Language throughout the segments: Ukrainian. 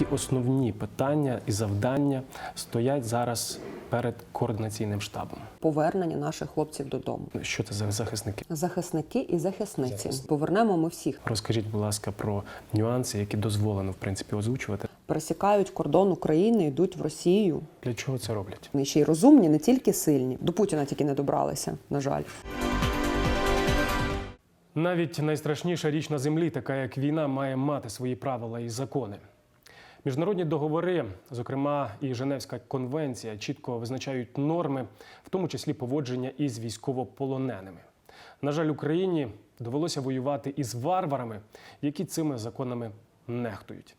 які основні питання і завдання стоять зараз перед координаційним штабом? Повернення наших хлопців додому. Що це за захисники? Захисники і захисниці. Захисники. Повернемо ми всіх. Розкажіть, будь ласка, про нюанси, які дозволено в принципі озвучувати. Пересікають кордон України, йдуть в Росію. Для чого це роблять? Вони ще й розумні, не тільки сильні. До Путіна тільки не добралися, на жаль. Навіть найстрашніша річ на землі, така як війна, має мати свої правила і закони. Міжнародні договори, зокрема і Женевська конвенція, чітко визначають норми, в тому числі поводження із військовополоненими. На жаль, Україні довелося воювати із варварами, які цими законами нехтують.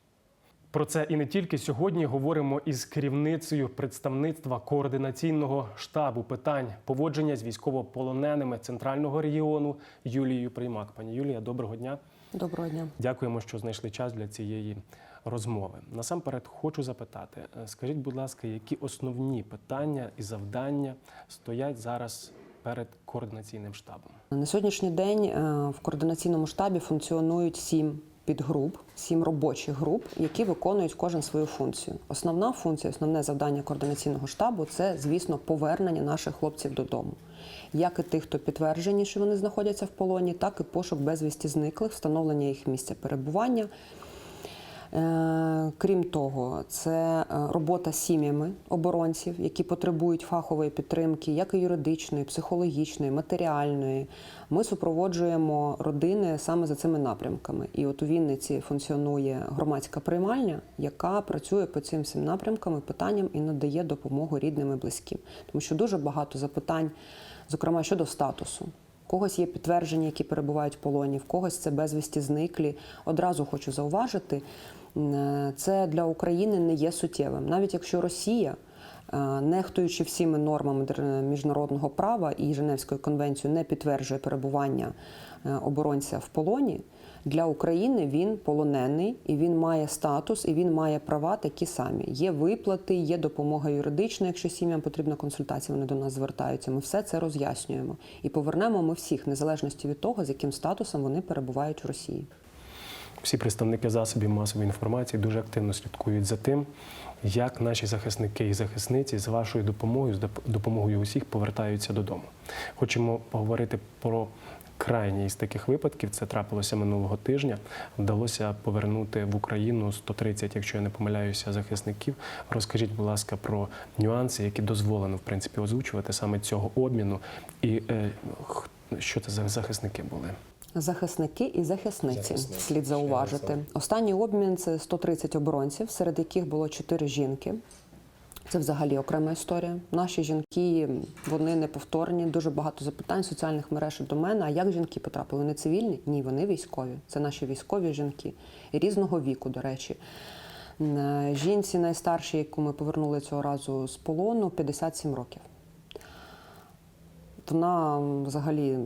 Про це і не тільки сьогодні говоримо із керівницею представництва координаційного штабу питань поводження з військовополоненими центрального регіону Юлією Приймак. Пані Юлія, доброго дня. Доброго дня. Дякуємо, що знайшли час для цієї розмови. Насамперед хочу запитати: е, скажіть, будь ласка, які основні питання і завдання стоять зараз перед координаційним штабом? На сьогоднішній день е, в координаційному штабі функціонують сім підгруп, сім робочих груп, які виконують кожен свою функцію. Основна функція, основне завдання координаційного штабу це, звісно, повернення наших хлопців додому. Як і тих, хто підтверджені, що вони знаходяться в полоні, так і пошук безвісті зниклих, встановлення їх місця перебування. Е, Крім того, це е, робота з сім'ями оборонців, які потребують фахової підтримки, як і юридичної, психологічної, матеріальної. Ми супроводжуємо родини саме за цими напрямками. І от у Вінниці функціонує громадська приймальня, яка працює по цим всім напрямкам і питанням і надає допомогу рідним і близьким. Тому що дуже багато запитань, зокрема щодо статусу. Когось є підтвердження, які перебувають в полоні, в когось це безвісті зниклі. Одразу хочу зауважити, це для України не є суттєвим. Навіть якщо Росія, е, нехтуючи всіми нормами міжнародного права і Женевською конвенцією, не підтверджує перебування е, оборонця в полоні. Для України він полонений і він має статус, і він має права такі самі. Є виплати, є допомога юридична. Якщо сім'ям потрібна консультація, вони до нас звертаються. Ми все це роз'яснюємо і повернемо ми всіх, незалежності від того, з яким статусом вони перебувають в Росії. Всі представники засобів масової інформації дуже активно слідкують за тим, як наші захисники і захисниці з вашою допомогою, з допомогою усіх повертаються додому. Хочемо поговорити про крайній із таких випадків. Це трапилося минулого тижня. Вдалося повернути в Україну 130, якщо я не помиляюся, захисників. Розкажіть, будь ласка, про нюанси, які дозволено в принципі озвучувати саме цього обміну, і е, що це за захисники були. Захисники і захисниці Захисники. слід зауважити. Останній обмін це 130 оборонців, серед яких було 4 жінки. Це взагалі окрема історія. Наші жінки вони неповторні. Дуже багато запитань соціальних мереж до мене. А як жінки потрапили? Вони цивільні? Ні, вони військові. Це наші військові жінки і різного віку, до речі. Жінці найстаршій, яку ми повернули цього разу з полону, 57 років. Вона взагалі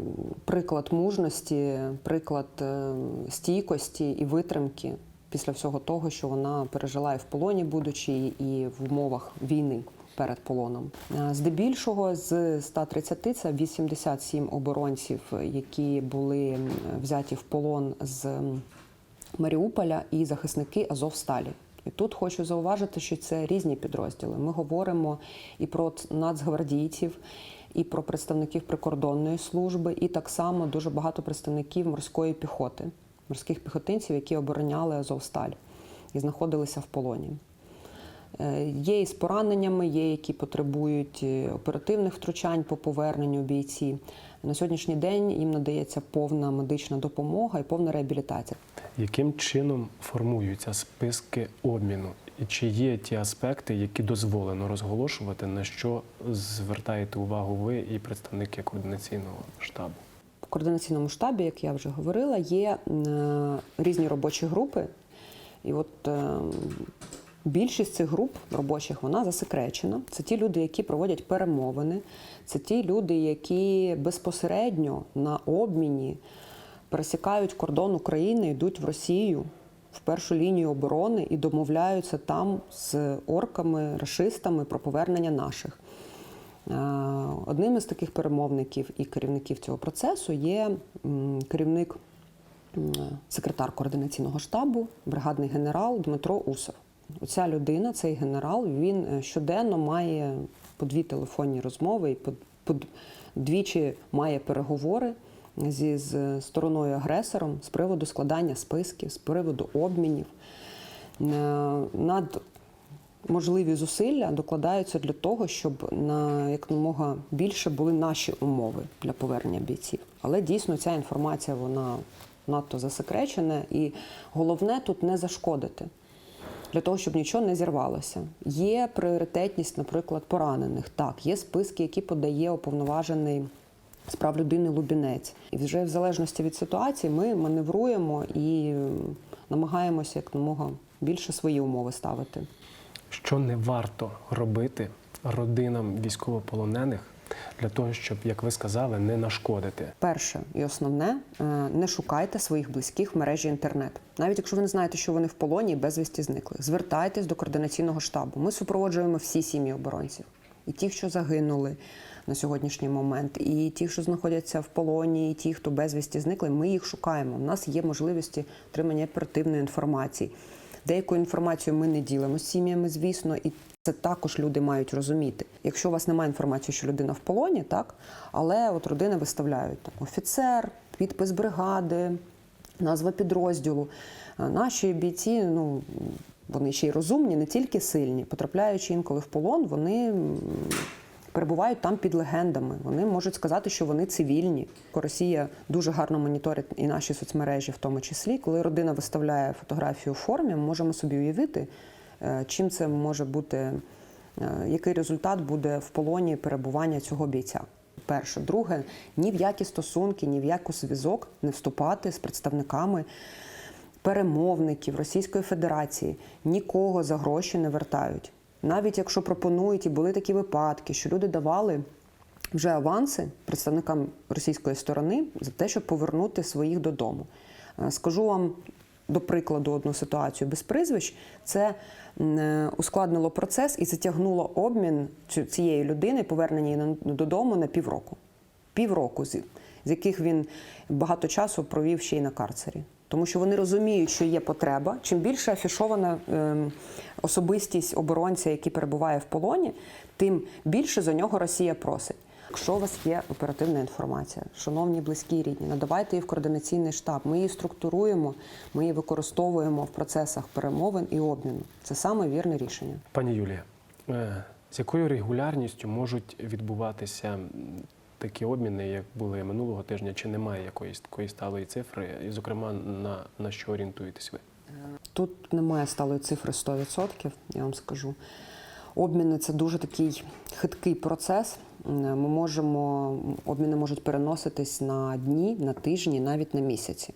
приклад мужності, приклад е, стійкості і витримки після всього того, що вона пережила і в полоні, будучи, і в умовах війни перед полоном. Е, Здебільшого з 130 це 87 оборонців, які були взяті в полон з Маріуполя і захисники Азовсталі. І тут хочу зауважити, що це різні підрозділи. Ми говоримо і про нацгвардійців, і про представників прикордонної служби, і так само дуже багато представників морської піхоти, морських піхотинців, які обороняли Азовсталь і знаходилися в полоні. Е, Є і з пораненнями, є які потребують е, оперативних втручань по поверненню бійці. На сьогоднішній день їм надається повна медична допомога і повна реабілітація. Яким чином формуються списки обміну? Чи є ті аспекти, які дозволено розголошувати, на що звертаєте увагу ви і представники координаційного штабу? В координаційному штабі, як я вже говорила, є е, різні робочі групи. І от е, більшість цих груп робочих вона засекречена. Це ті люди, які проводять перемовини, це ті люди, які безпосередньо на обміні пересікають кордон України, йдуть в Росію в першу лінію оборони і домовляються там з орками, рашистами про повернення наших. Е, Одним із таких перемовників і керівників цього процесу є керівник, секретар координаційного штабу, бригадний генерал Дмитро Усов. Оця людина, цей генерал, він е, щоденно має по дві телефонні розмови і по, по двічі має переговори зі з стороною агресором з приводу складання списків, з приводу обмінів. Над можливі зусилля докладаються для того, щоб на якомога більше були наші умови для повернення бійців. Але дійсно ця інформація вона надто засекречена, і головне тут не зашкодити. Для того, щоб нічого не зірвалося. Є пріоритетність, наприклад, поранених. Так, є списки, які подає уповноважений з прав людини Лубінець. І вже в залежності від ситуації ми маневруємо і намагаємося якомога більше свої умови ставити. Що не варто робити родинам військовополонених для того, щоб, як ви сказали, не нашкодити? Перше і основне е, не шукайте своїх близьких в мережі інтернет. Навіть якщо ви не знаєте, що вони в полоні і безвісті зникли. Звертайтесь до координаційного штабу. Ми супроводжуємо всі сім'ї оборонців, і ті, що загинули на сьогоднішній момент, і ті, що знаходяться в полоні, і ті, хто безвісті зникли. Ми їх шукаємо. У нас є можливості отримання оперативної інформації. Деякою інформацією ми не ділимо з сім'ями, звісно, і це також люди мають розуміти. Якщо у вас немає інформації, що людина в полоні, так але от родини виставляють там офіцер, підпис бригади, назва підрозділу. Наші бійці, ну вони ще й розумні, не тільки сильні, потрапляючи інколи в полон, вони перебувають там під легендами. Вони можуть сказати, що вони цивільні. Росія дуже гарно моніторить і наші соцмережі, в тому числі. Коли родина виставляє фотографію у формі, ми можемо собі уявити, е, чим це може бути, е, який результат буде в полоні перебування цього бійця. Перше, друге, ні в які стосунки, ні в яку зв'язок не вступати з представниками перемовників Російської Федерації нікого за гроші не вертають. Навіть якщо пропонують, і були такі випадки, що люди давали вже аванси представникам російської сторони за те, щоб повернути своїх додому. Е, Скажу вам до прикладу одну ситуацію без прізвищ. Це е, ускладнило процес і затягнуло обмін цієї людини, повернення додому на півроку. Півроку, з яких він багато часу провів ще й на карцері. Тому що вони розуміють, що є потреба. Чим більше афішована ем, особистість оборонця, який перебуває в полоні, тим більше за нього Росія просить. Якщо у вас є оперативна інформація, шановні близькі рідні, надавайте її в координаційний штаб. Ми її структуруємо, ми її використовуємо в процесах перемовин і обміну. Це саме вірне рішення. Пані Юлія, е, з якою регулярністю можуть відбуватися такі обміни, як були минулого тижня, чи немає якоїсь такої сталої цифри? І, зокрема, на, на що орієнтуєтесь ви? Тут немає сталої цифри 100%, я вам скажу. Обміни це дуже такий хиткий процес. Ми можемо, обміни можуть переноситись на дні, на тижні, навіть на місяці.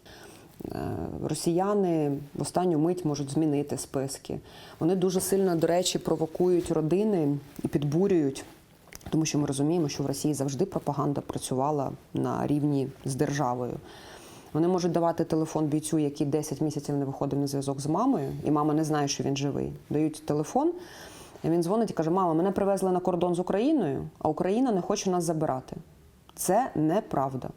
Е, Росіяни в останню мить можуть змінити списки. Вони дуже сильно, до речі, провокують родини і підбурюють, тому що ми розуміємо, що в Росії завжди пропаганда працювала на рівні з державою. Вони можуть давати телефон бійцю, який 10 місяців не виходив на зв'язок з мамою, і мама не знає, що він живий. Дають телефон, і він дзвонить і каже: Мама, мене привезли на кордон з Україною, а Україна не хоче нас забирати. Це неправда.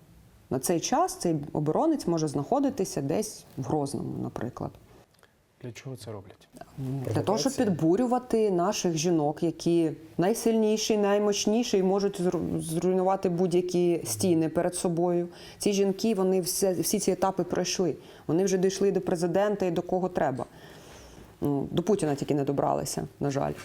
На цей час цей оборонець може знаходитися десь в Грозному, наприклад. Для чого це роблять? Для того, щоб підбурювати наших жінок, які найсильніші, наймощніші і можуть зруйнувати будь-які стіни перед собою. Ці жінки вони все, всі ці етапи пройшли. Вони вже дійшли до президента і до кого треба. Ну, До Путіна тільки не добралися, на жаль. Е,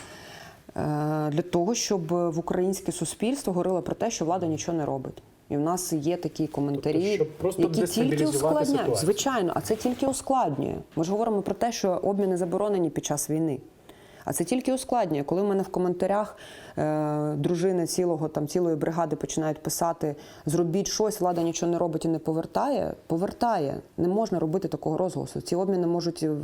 Для того, щоб в українське суспільство говорило про те, що влада нічого не робить. І в нас є такі коментарі, Тобто, які тільки ускладняють. ситуацію. Звичайно, а це тільки ускладнює. Ми ж говоримо про те, що обміни заборонені під час війни. А це тільки ускладнює. Коли в мене в коментарях е, дружини цілого там цілої бригади починають писати зробіть щось, влада нічого не робить і не повертає. Повертає. Не можна робити такого розголосу. Ці обміни можуть в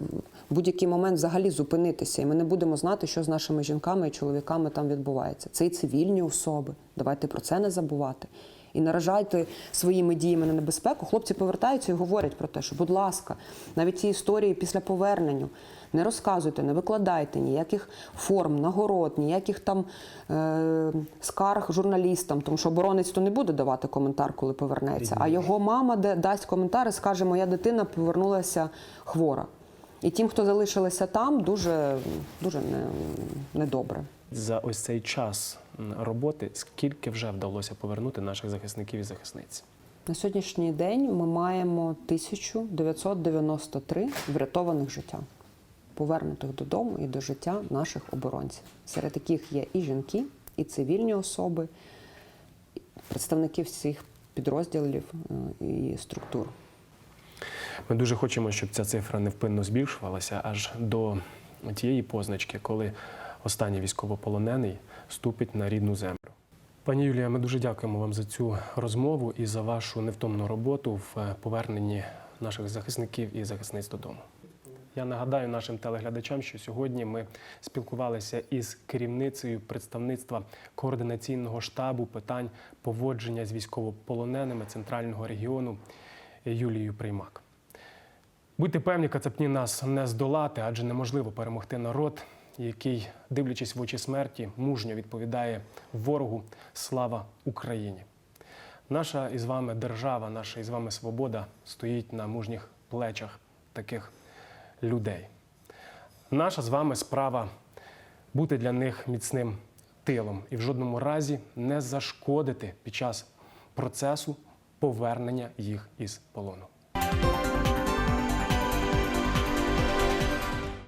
будь-який момент взагалі зупинитися, і ми не будемо знати, що з нашими жінками і чоловіками там відбувається. Це і цивільні особи. Давайте про це не забувати. І наражайте своїми діями на небезпеку. Хлопці повертаються і говорять про те, що, будь ласка, навіть ці історії після повернення не розказуйте, не викладайте ніяких форм, нагород, ніяких там е- скарг журналістам, тому що оборонець то не буде давати коментар, коли повернеться. А його мама де дасть коментар і скаже, моя дитина повернулася хвора. І тим, хто залишилися там, дуже, дуже не, недобре. За ось цей час роботи скільки вже вдалося повернути наших захисників і захисниць? На сьогоднішній день ми маємо 1993 врятованих життя, повернутих додому і до життя наших оборонців, серед яких є і жінки, і цивільні особи, і представники всіх підрозділів е, і структур. Ми дуже хочемо, щоб ця цифра невпинно збільшувалася аж до тієї позначки, коли останній військовополонений ступить на рідну землю. Пані Юлія, ми дуже дякуємо вам за цю розмову і за вашу невтомну роботу в е, поверненні наших захисників і захисниць додому. Я нагадаю нашим телеглядачам, що сьогодні ми спілкувалися із керівницею представництва координаційного штабу питань поводження з військовополоненими центрального регіону Юлією Приймак. Будьте певні, кацапні нас не здолати, адже неможливо перемогти народ, який, дивлячись в очі смерті, мужньо відповідає ворогу Слава Україні. Наша із вами держава, наша із вами свобода стоїть на мужніх плечах таких людей. Наша з вами справа бути для них міцним тилом і в жодному разі не зашкодити під час процесу повернення їх із полону.